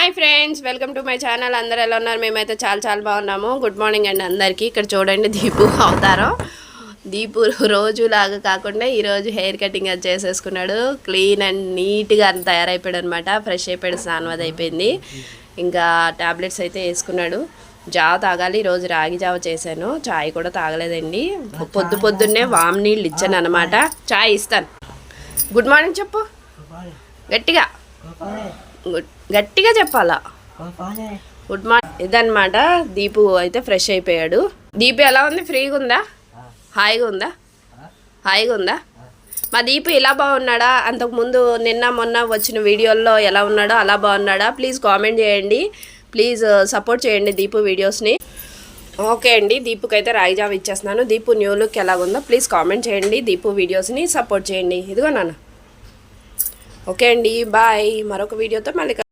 Hi friends welcome to my channel. అందరు ఎలా ఉన్నారు? మేమైతే చాలా చాలా బాగున్నాము. గుడ్ మార్నింగ్ అండి అందరికీ. ఇక్కడ చూడండి దీపు అవతారం. దీపు రోజు లాగా కాకుండా ఈరోజు హెయిర్ కటింగ్ అది చేసేసుకున్నాడు. క్లీన్ అండ్ నీట్గా తయారైపోయాడు అనమాట ఫ్రెష్ అయిపోయాడు స్నానం అది అయిపోయింది. ఇంకా టాబ్లెట్స్ అయితే వేసుకున్నాడు. జావ తాగాలి. ఈరోజు రాగి జావ చేశాను. చాయ్ కూడా తాగలేదండి. పొద్దు పొద్దున్నే వామ్ నీళ్ళు ఇచ్చాను అనమాట చాయ్ ఇస్తాను. గుడ్ మార్నింగ్ చెప్పు. గట్టిగా. గట్టిగా చెప్పాలా? గుడ్ మార్నింగ్ ఇదన్నమాట. దీపు అయితే ఫ్రెష్ అయిపోయాడు. దీపు ఎలా ఉంది? ఫ్రీగా ఉందా? హాయిగా ఉందా? హాయిగా ఉందా? మా దీపు ఇలా బాగున్నాడా? అంతకుముందు నిన్న మొన్న వచ్చిన వీడియోల్లో ఎలా ఉన్నాడో అలా బాగున్నాడా? ప్లీజ్ కామెంట్ చేయండి. ప్లీజ్ సపోర్ట్ uh, చేయండి దీపు వీడియోస్ని ఓకే అండి. దీపుకి అయితే రాయిజాబ్ ఇచ్చేస్తున్నాను. దీపు న్యూ లుక్ ఎలాగుందో ప్లీజ్ కామెంట్ చేయండి. దీపు వీడియోస్ని సపోర్ట్ చేయండి. ఇదిగో నాన్న. ఓకే అండి బాయ్. మరొక వీడియోతో మళ్ళీ